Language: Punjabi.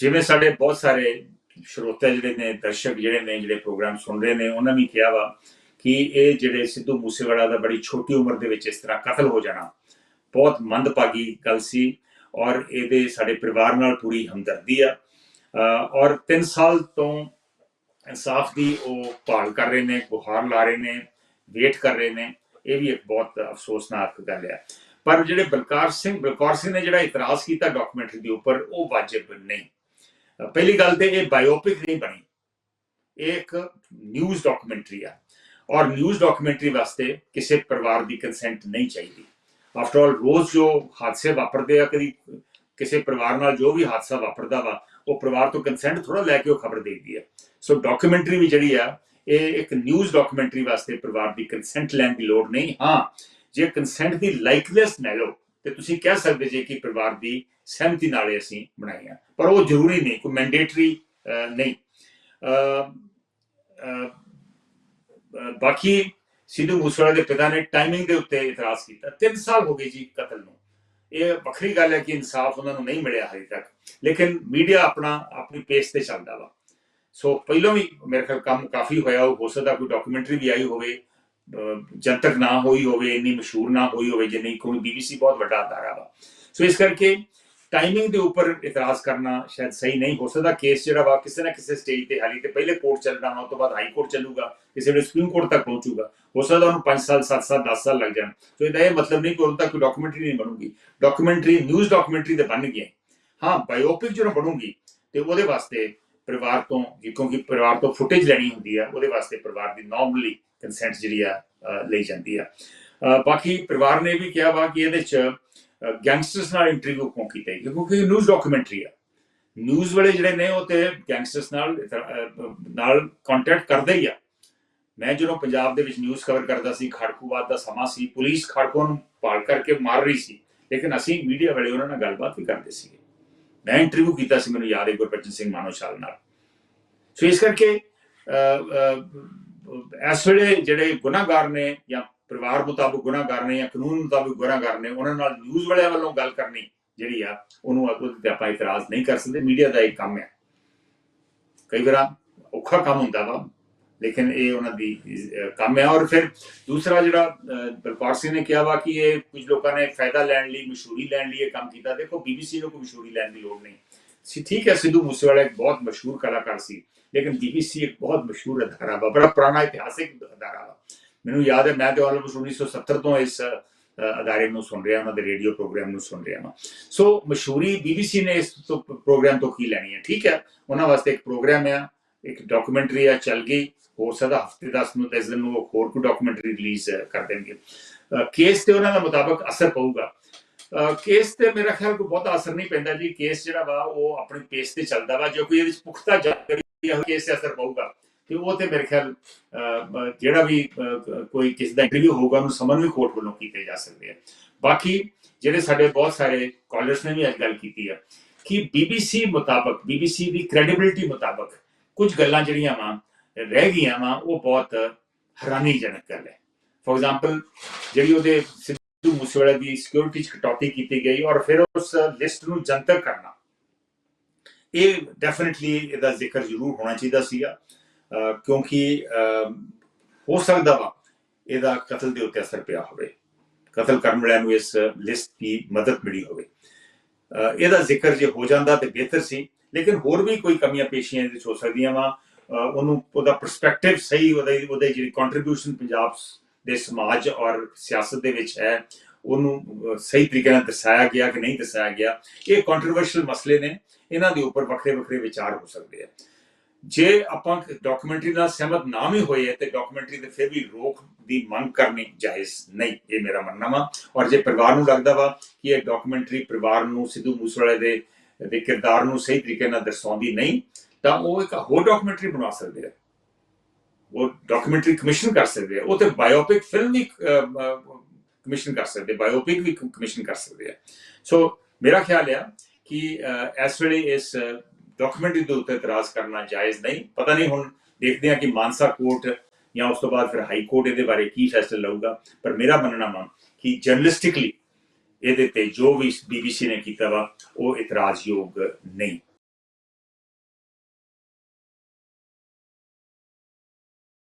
ਜਿਵੇਂ ਸਾਡੇ ਬਹੁਤ ਸਾਰੇ ਸਰੋਤੇ ਜਿਹੜੇ ਨੇ, ਦਰਸ਼ਕ ਜਿਹੜੇ ਨੇ, ਜਿਹੜੇ ਪ੍ਰੋਗਰਾਮ ਸੁਣ ਰਹੇ ਨੇ, ਉਹਨਾਂ ਨੇ ਕਿਹਾ ਵਾ ਕਿ ਇਹ ਜਿਹੜੇ ਸਿੱਧੂ ਮੂਸੇਵਾਲਾ ਦਾ ਬੜੀ ਛੋਟੀ ਉਮਰ ਦੇ ਵਿੱਚ ਇਸ ਤਰ੍ਹਾਂ ਕਤਲ ਹੋ ਜਾਣਾ, ਬਹੁਤ ਮੰਦਭਾਗੀ ਗੱਲ ਸੀ ਔਰ ਇਹਦੇ ਸਾਡੇ ਪਰਿਵਾਰ ਨਾਲ ਪੂਰੀ ਹਮਦਰਦੀ ਆ। ਔਰ 3 ਸਾਲ ਤੋਂ ਇਨਸਾਫ ਦੀ ਉਹ ਭਾਲ ਕਰ ਰਹੇ ਨੇ, ਗੁਹਾਰ ਲਾ ਰਹੇ ਨੇ, ਵੇਟ ਕਰ ਰਹੇ ਨੇ, ਇਹ ਵੀ ਇੱਕ ਬਹੁਤ ਅਫਸੋਸਨਾਕ ਗੱਲ ਹੈ ਪਰ ਜਿਹੜੇ ਬਲਕਾਰ ਸਿੰਘ, ਬਲਕੌਰ ਸਿੰਘ ਨੇ ਜਿਹੜਾ ਇਤਰਾਜ਼ ਕੀਤਾ ਡਾਕੂਮੈਂਟਰੀ ਦੇ ਉੱਪਰ, ਉਹ ਵਾਜਬ ਨਹੀਂ। ਪਹਿਲੀ ਗੱਲ ਤੇ ਇਹ ਬਾਇਓਪਿਕ ਨਹੀਂ ਬਣੀ। ਇਹ ਇੱਕ ਨਿਊਜ਼ ਡਾਕੂਮੈਂਟਰੀ ਆ। ਔਰ ਨਿਊਜ਼ ਡਾਕੂਮੈਂਟਰੀ ਵਾਸਤੇ ਕਿਸੇ ਪਰਿਵਾਰ ਦੀ ਕੰਸੈਂਟ ਨਹੀਂ ਚਾਹੀਦੀ। ਆਫਟਰ ਆਲ ਰੋਜ਼ ਜੋ ਹਾਦਸੇ ਵਾਪਰਦੇ ਆ, ਕਦੀ ਕਿਸੇ ਪਰਿਵਾਰ ਨਾਲ ਜੋ ਵੀ ਹਾਦਸਾ ਵਾਪਰਦਾ ਵਾ, ਉਹ ਪਰਿਵਾਰ ਤੋਂ ਕੰਸੈਂਟ ਥੋੜਾ ਲੈ ਕੇ ਉਹ ਖਬਰ ਦੇਦੀ ਆ। ਸੋ ਡਾਕੂਮੈਂਟਰੀ ਵੀ ਜਿਹੜੀ ਆ, ਇਹ ਇੱਕ ਨਿਊਜ਼ ਡਾਕੂਮੈਂਟਰੀ ਵਾਸਤੇ ਪਰਿਵਾਰ ਦੀ ਕੰਸੈਂਟ ਲੈਣ ਦੀ ਲੋੜ ਨਹੀਂ। ਹਾਂ, ਜੇ ਕੰਸੈਂਟ ਦੀ ਲਾਈਕਨੈਸ ਲੈ ਲਓ, ਤੇ ਤੁਸੀਂ ਕਹਿ ਸਕਦੇ ਜੇ ਕਿ ਪਰਿਵਾਰ ਦੀ ਸਹਿਮਤੀ ਨਾਲੇ ਅਸੀਂ ਬਣਾਈਆਂ ਪਰ ਉਹ ਜ਼ਰੂਰੀ ਨਹੀਂ, ਕੋਈ ਮੈਂਡੇਟਰੀ ਨਹੀਂ। ਬਾਕੀ ਸਿੱਧੂ ਮੂਸੇਵਾਲੇ ਦੇ ਪਿਤਾ ਨੇ ਟਾਈਮਿੰਗ ਦੇ ਉੱਤੇ ਇਤਰਾਜ਼ ਕੀਤਾ। 3 ਸਾਲ ਹੋ ਗਏ ਜੀ ਕਤਲ ਨੂੰ। ਇਹ ਵੱਖਰੀ ਗੱਲ ਹੈ ਕਿ ਇਨਸਾਫ ਉਹਨਾਂ ਨੂੰ ਨਹੀਂ ਮਿਲਿਆ ਹਜੇ ਤੱਕ। ਲੇਕਿਨ ਮੀਡੀਆ ਆਪਣਾ, ਆਪਣੀ ਪੇਸ ਤੇ ਚੱਲਦਾ ਵਾ। ਸੋ ਪਹਿਲਾਂ ਵੀ ਮੇਰੇ ਖਿਆਲ ਕੰਮ ਕਾਫੀ ਹੋਇਆ ਹੋ ਸਕਦਾ ਕੋਈ ਡਾਕੂਮੈਂਟਰੀ ਵੀ ਆਈ ਹੋਵੇ ਜਨਤਕ ਨਾ ਹੋਈ ਹੋਵੇ, ਇੰਨੀ ਮਸ਼ਹੂਰ ਨਾ ਹੋਈ ਹੋਵੇ, ਜਿੰਨੀ ਕੋਈ ਬੀਬੀਸੀ ਬਹੁਤ ਵੱਡਾ ਅਦਾਰਾ ਵਾ। ਸੋ ਇਸ ਕਰਕੇ ਟਾਈਮਿੰਗ ਦੇ ਉੱਪਰ ਇਤਰਾਜ਼ ਕਰਨਾ ਸ਼ਾਇਦ ਸਹੀ ਨਹੀਂ ਹੋ ਸਕਦਾ। ਕੇਸ ਜਿਹੜਾ ਵਾ ਕਿਸੇ ਨਾ ਕਿਸੇ ਸਟੇਜ ਤੇ ਹਾਲੀ ਤੇ ਪਹਿਲੇ ਕੋਰਟ ਚੱਲਣਾ ਉਸ ਤੋਂ ਬਾਅਦ ਹਾਈ ਕੋਰਟ ਚੱਲੂਗਾ, ਕਿਸੇ ਵੇਲੇ ਸੁਪਰੀਮ ਕੋਰਟ ਤੱਕ ਪਹੁੰਚੂਗਾ। ਹੋ ਸਕਦਾ ਉਹਨੂੰ 5 ਸਾਲ 7 ਸਾਲ 10 ਸਾਲ ਲੱਗ ਜਾਣ। ਸੋ ਇਹਦਾ ਇਹ ਮਤਲਬ ਨਹੀਂ ਕਿ ਉਦੋਂ ਤੱਕ ਕੋਈ ਡਾਕੂਮੈਂਟਰੀ ਨਹੀਂ ਬਣੂਗੀ। ਡਾਕੂਮੈਂਟਰੀ ਨਿਊਜ਼ ਡਾਕੂਮੈਂਟਰੀ ਤੇ ਬਣ ਗਈ ਹਾਂ। ਬਾਇਓਪਿਕ ਜਿਹੜਾ ਬਣੂਗੀ, ਤੇ ਉਹਦੇ ਵਾਸਤੇ ਪਰਿਵਾਰ ਤੋਂ, ਕਿਉਂਕਿ ਪਰਿਵਾਰ ਤੋਂ ਫੁਟੇਜ ਲੈਣੀ ਹੁੰਦੀ ਆ, ਉਹਦੇ ਵਾਸਤੇ ਪਰਿਵਾਰ ਦੀ ਨਾਰਮਲੀ ਕੰਸੈਂਟ ਜਿਹੜੀ ਆ ਲਈ ਜਾਂਦੀ ਆ। ਬਾਕੀ ਪਰਿਵਾਰ ਨੇ ਵੀ ਕਿਹਾ ਵਾ ਕਿ ਇਹਦੇ ਚ ਗੈਂਗਸਟਰਸ ਨਾਲ ਇੰਟਰਵਿਊ ਕਿਉਂ ਕੀਤਾ? ਹੈ ਕਿਉਂਕਿ ਨਿਊਜ਼ ਡਾਕੂਮੈਂਟਰੀ ਆ। ਨਿਊਜ਼ ਵਾਲੇ ਜਿਹੜੇ ਨੇ ਉਹ ਤੇ ਗੈਂਗਸਟਰਸ ਨਾਲ ਅਹ, ਨਾਲ ਕੰਟੈਕਟ ਕਰਦੇ ਹੀ ਆ। ਮੈਂ ਜਦੋਂ ਪੰਜਾਬ ਦੇ ਵਿੱਚ ਨਿਊਜ਼ ਕਵਰ ਕਰਦਾ ਸੀ ਖੜਕੂਵਾਦ ਦਾ ਸਮਾਂ ਸੀ ਪੁਲਿਸ ਖੜਕੂ ਨੂੰ ਪਾਲ ਕਰਕੇ ਮਾਰ ਰਹੀ ਸੀ ਲੇਕਿਨ ਅਸੀਂ ਮੀਡੀਆ ਵਾਲੇ ਉਹਨਾਂ ਨਾਲ ਗੱਲਬਾਤ ਵੀ ਕਰਦੇ ਸੀ ਮੈਂ ਇੰਟਰਵਿਊ ਕੀਤਾ ਸੀ ਮੈਨੂੰ ਯਾਦ ਹੈ ਗੁਰਬਚਨ ਸਿੰਘ ਮਾਨੋਸ਼ਾਲ ਨਾਲ। ਸੋ ਇਸ ਕਰਕੇ ਇਸ ਵੇਲੇ ਜਿਹੜੇ ਗੁਨਾਹਗਾਰ ਨੇ ਜਾਂ ਪਰਿਵਾਰ ਮੁਤਾਬਕ ਗੁਨਾਹਗਾਰ ਨੇ ਜਾਂ ਕਾਨੂੰਨ ਮੁਤਾਬਕ ਗੁਨਾਹਗਾਰ ਨੇ ਉਹਨਾਂ ਨਾਲ ਨਿਊਜ਼ ਵਾਲਿਆਂ ਵੱਲੋਂ ਗੱਲ ਕਰਨੀ ਜਿਹੜੀ ਆ, ਉਹਨੂੰ ਉਹਦੇ ਤੇ ਆਪਾਂ ਇਤਰਾਜ਼ ਨਹੀਂ ਕਰ ਸਕਦੇ ਮੀਡੀਆ ਦਾ ਇੱਕ ਕੰਮ ਹੈ। ਕਈ ਵਾਰ ਔਖਾ ਕੰਮ ਹੁੰਦਾ ਵਾ, ਲੇਕਿਨ ਇਹ ਉਹਨਾਂ ਦੀ ਕੰਮ ਹੈ। ਔਰ ਫਿਰ ਦੂਸਰਾ ਜਿਹੜਾ ਬਲਕੌਰ ਸਿੰਘ ਨੇ ਕਿਹਾ ਵਾ ਕਿ ਇਹ ਕੁਝ ਲੋਕਾਂ ਨੇ ਫਾਇਦਾ ਲੈਣ ਲਈ, ਮਸ਼ਹੂਰੀ ਲੈਣ ਲਈ ਇਹ ਕੰਮ ਕੀਤਾ। ਦੇਖੋ ਬੀਬੀਸੀ ਨੂੰ ਕੋਈ ਮਸ਼ਹੂਰੀ ਲੈਣ ਦੀ ਲੋੜ ਨਹੀਂ। ਸੀ, ਠੀਕ ਹੈ, ਸਿੱਧੂ ਮੂਸੇਵਾਲਾ ਇੱਕ ਬਹੁਤ ਮਸ਼ਹੂਰ ਕਲਾਕਾਰ ਸੀ, ਲੇਕਿਨ ਬੀਬੀਸੀ ਇੱਕ ਬਹੁਤ ਮਸ਼ਹੂਰ ਅਦਾਰਾ ਵਾ, ਬੜਾ ਪੁਰਾਣਾ ਇਤਿਹਾਸਿਕ ਅਦਾਰਾ ਵਾ। ਮੈਨੂੰ ਯਾਦ ਹੈ, ਮੈਂ ਤੇ ਆਲਮੋਸਟ 1970 ਤੋਂ ਇਸ ਅਦਾਰੇ ਨੂੰ ਸੁਣ ਰਿਹਾ ਉਹਨਾਂ ਦੇ ਰੇਡੀਓ ਪ੍ਰੋਗਰਾਮ ਨੂੰ ਸੁਣ ਰਿਹਾ ਹਾਂ ਸੋ ਮਸ਼ਹੂਰੀ ਬੀਬੀਸੀ ਨੇ ਇਸ ਤੋਂ ਪ੍ਰੋਗਰਾਮ ਤੋਂ ਕੀ ਲੈਣੀ ਹੈ? ਠੀਕ ਹੈ, ਉਹਨਾਂ ਵਾਸਤੇ ਇੱਕ ਪ੍ਰੋਗਰਾਮ ਹੈ ਇੱਕ ਡਾਕੂਮੈਂਟਰੀ ਆ, ਚੱਲ ਗਈ। ਹੋ ਸਕਦਾ ਹਫ਼ਤੇ 10 ਨੂੰ 10 ਦਿਨ ਨੂੰ ਉਹ ਹੋਰ ਕੋਈ ਡਾਕੂਮੈਂਟਰੀ ਰਿਲੀਜ਼ ਕਰ ਦੇਣਗੇ। ਕੇਸ ਤੇ ਉਹਨਾਂ ਦਾ ਮੁਤਾਬਕ ਅਸਰ ਪਊਗਾ। ਕੇਸ ਤੇ ਮੇਰਾ ਖਿਆਲ ਕੋਈ ਬਹੁਤਾ ਅਸਰ ਨਹੀਂ ਪੈਂਦਾ ਜੀ। ਕੇਸ ਜਿਹੜਾ ਵਾ, ਉਹ ਆਪਣੇ ਪੇਸ ਤੇ ਚੱਲਦਾ ਵਾ। ਜੋ ਕੋਈ ਇਹਦੇ ਵਿੱਚ ਪੁਖਤਾ ਜਾਣਕਾਰੀ ਹੈ ਕੇਸ ਤੇ ਅਸਰ ਪਊਗਾ ਤੇ ਉਹ ਤੇ ਮੇਰੇ ਖਿਆਲ ਅਹ, ਜਿਹੜਾ ਵੀ ਕੋਈ ਕਿਸ ਦਾ ਇੰਟਰਵਿਊ ਹੋਊਗਾ ਉਹਨੂੰ ਸਮਨ ਕੋਰਟ ਵੱਲੋਂ ਕੀਤੇ ਜਾ ਸਕਦੇ ਆ। ਬਾਕੀ ਜਿਹੜੇ ਸਾਡੇ ਬਹੁਤ ਸਾਰੇ ਕਾਲਰਸ ਨੇ ਵੀ ਅੱਜ ਗੱਲ ਕੀਤੀ ਆ ਕਿ ਬੀਬੀਸੀ ਮੁਤਾਬਕ ਬੀਬੀਸੀ ਦੀ ਕ੍ਰੈਡੀਬਿਲਿਟੀ ਮੁਤਾਬਕ ਕੁਝ ਗੱਲਾਂ ਜਿਹੜੀਆਂ ਵਾ ਰਹਿ ਗਈਆਂ ਵਾ ਉਹ ਬਹੁਤ ਹੈਰਾਨੀਜਨਕ ਗੱਲ ਹੈ। ਫੋਰ ਐਗਜ਼ਾਮਪਲ ਜਿਹੜੀ ਉਹਦੇ ਸਿੱਧੂ ਮੂਸੇਵਾਲੇ ਦੀ ਸਿਕਿਉਰਿਟੀ ਚ ਕਟੌਤੀ ਕੀਤੀ ਗਈ ਔਰ ਫਿਰ ਉਸ ਲਿਸਟ ਨੂੰ ਜਨਤਕ ਕਰਨਾ ਇਹ ਡੈਫੀਨਿਟਲੀ ਇਹਦਾ ਜ਼ਿਕਰ ਜ਼ਰੂਰ ਹੋਣਾ ਚਾਹੀਦਾ ਸੀਗਾ। ਕਿਉਂਕਿ ਅਹ, ਹੋ ਸਕਦਾ ਵਾ ਇਹਦਾ ਕਤਲ ਦੇ ਉੱਤੇ ਅਸਰ ਪਿਆ ਹੋਵੇ। ਕਤਲ ਕਰਨ ਵਾਲਿਆਂ ਨੂੰ ਇਸ ਲਿਸਟ ਦੀ ਮਦਦ ਮਿਲੀ ਹੋਵੇ। ਇਹਦਾ ਜ਼ਿਕਰ ਜੇ ਹੋ ਜਾਂਦਾ ਤੇ ਬਿਹਤਰ ਸੀ ਲੇਕਿਨ ਹੋਰ ਵੀ ਕੋਈ ਕਮੀਆਂ ਪੇਸ਼ੀਆਂ ਇਹਦੇ 'ਚ ਹੋ ਸਕਦੀਆਂ ਵਾ। ਉਹਨੂੰ ਉਹਦਾ ਪਰਸਪੈਕਟਿਵ ਸਹੀ ਉਹਦੇ ਉਹਦੇ ਜਿਹੜੀ ਕੰਟਰੀਬਿਊਸ਼ਨ ਪੰਜਾਬ ਦੇ ਸਮਾਜ ਔਰ ਸਿਆਸਤ ਦੇ ਵਿੱਚ ਹੈ ਉਹਨੂੰ ਸਹੀ ਤਰੀਕੇ ਨਾਲ ਦਰਸਾਇਆ ਗਿਆ ਕਿ ਨਹੀਂ ਦਰਸਾਇਆ ਗਿਆ ਇਹ ਕੰਟਰੋਵਰਸ਼ੀਅਲ ਮਸਲੇ ਨੇ। ਇਹਨਾਂ ਦੇ ਉੱਪਰ ਵੱਖਰੇ ਵੱਖਰੇ ਵਿਚਾਰ ਹੋ ਸਕਦੇ ਆ। ਜੇ ਆਪਾਂ ਡਾਕੂਮੈਂਟਰੀ ਨਾਲ ਸਹਿਮਤ ਨਾ ਵੀ ਹੋਏ ਤੇ ਡਾਕੂਮੈਂਟਰੀ ਤੇ ਫਿਰ ਵੀ ਰੋਕ ਦੀ ਮੰਗ ਕਰਨੀ ਜਾਇਜ਼ ਨਹੀਂ, ਇਹ ਮੇਰਾ ਮੰਨਣਾ ਵਾ। ਔਰ ਜੇ ਪਰਿਵਾਰ ਨੂੰ ਲੱਗਦਾ ਵਾ ਕਿ ਇਹ ਡਾਕੂਮੈਂਟਰੀ ਪਰਿਵਾਰ ਨੂੰ, ਸਿੱਧੂ ਮੂਸੇਵਾਲੇ ਦੇ ਦੇ ਕਿਰਦਾਰ ਨੂੰ ਸਹੀ ਤਰੀਕੇ ਨਾਲ ਦਰਸਾਉਂਦੀ ਨਹੀਂ, ਤਾਂ ਉਹ ਇੱਕ ਹੋਰ ਡਾਕੂਮੈਂਟਰੀ ਬਣਾ ਸਕਦੇ ਆ। ਉਹ ਡਾਕੂਮੈਂਟਰੀ ਕਮਿਸ਼ਨ ਕਰ ਸਕਦੇ ਆ। ਉਹ ਤੇ ਬਾਇਓਪਿਕ ਫਿਲਮ ਵੀ ਕਮਿਸ਼ਨ ਕਰ ਸਕਦੇ ਬਾਇਓਪਿਕ ਵੀ ਕਮਿਸ਼ਨ ਕਰ ਸਕਦੇ ਆ। ਸੋ ਮੇਰਾ ਖਿਆਲ ਆ ਕਿ ਇਸ ਵੇਲੇ ਇਸ ਡਾਕੂਮੈਂਟਰੀ ਦੇ ਉੱਤੇ ਇਤਰਾਜ਼ ਕਰਨਾ ਜਾਇਜ਼ ਨਹੀਂ। ਪਤਾ ਨਹੀਂ ਹੁਣ ਦੇਖਦੇ ਹਾਂ ਕਿ ਮਾਨਸਾ ਕੋਰਟ ਜਾਂ ਉਸ ਤੋਂ ਬਾਅਦ ਫਿਰ ਹਾਈ ਕੋਰਟ ਇਹਦੇ ਬਾਰੇ ਕੀ ਫੈਸਲਾ ਲਊਗਾ। ਪਰ ਮੇਰਾ ਮੰਨਣਾ ਵਾ ਕਿ ਜਰਨਲਿਸਟਿਕਲੀ ਇਹਦੇ ਤੇ ਜੋ ਵੀ ਬੀਬੀਸੀ ਨੇ ਕੀਤਾ ਵਾ, ਉਹ ਇਤਰਾਜ਼ਯੋਗ ਨਹੀਂ।